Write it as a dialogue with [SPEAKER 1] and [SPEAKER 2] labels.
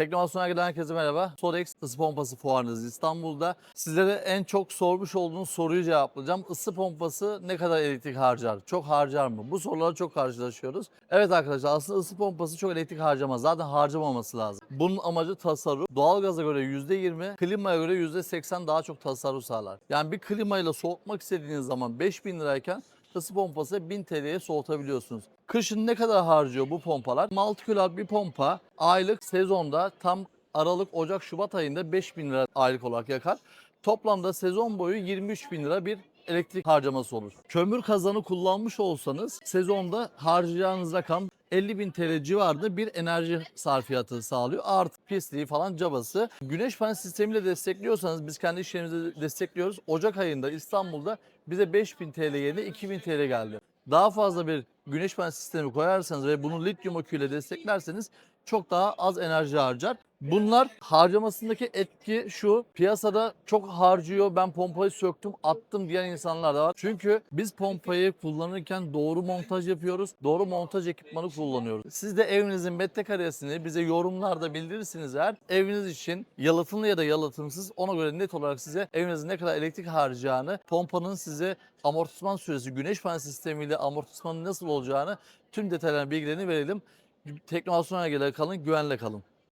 [SPEAKER 1] Teknovasyon'a gelen herkese merhaba. Sorex ısı pompası fuarınız İstanbul'da. Sizlere en çok sormuş olduğunuz soruyu cevaplayacağım. Isı pompası ne kadar elektrik harcar? Çok harcar mı? Bu sorulara çok karşılaşıyoruz. Evet arkadaşlar aslında ısı pompası çok elektrik harcamaz. Zaten harcamaması lazım. Bunun amacı tasarruf. Doğalgaza göre %20, klimaya göre %80 daha çok tasarruf sağlar. Yani bir klimayla soğutmak istediğiniz zaman 5000 lirayken ısı pompası 1000 TL'ye soğutabiliyorsunuz. Kışın ne kadar harcıyor bu pompalar? 6 kilo bir pompa aylık sezonda tam Aralık, Ocak, Şubat ayında 5000 lira aylık olarak yakar. Toplamda sezon boyu 23 bin lira bir elektrik harcaması olur. Kömür kazanı kullanmış olsanız sezonda harcayacağınız rakam 50 bin TL civarında bir enerji sarfiyatı sağlıyor. Artı pisliği falan cabası. Güneş panel sistemiyle destekliyorsanız biz kendi işlerimizi destekliyoruz. Ocak ayında İstanbul'da bize 5000 TL yerine 2000 TL geldi. Daha fazla bir güneş panel sistemi koyarsanız ve bunu lityum aküyle desteklerseniz çok daha az enerji harcar. Bunlar harcamasındaki etki şu. Piyasada çok harcıyor. Ben pompayı söktüm, attım diyen insanlar da var. Çünkü biz pompayı kullanırken doğru montaj yapıyoruz. Doğru montaj ekipmanı kullanıyoruz. Siz de evinizin metrekaresini bize yorumlarda bildirirsiniz eğer eviniz için yalıtımlı ya da yalıtımsız ona göre net olarak size evinizin ne kadar elektrik harcayacağını, pompanın size amortisman süresi, güneş panel sistemiyle amortismanın nasıl olacağını tüm detaylarını bilgilerini verelim. Teknovasyona göre kalın, güvenle kalın.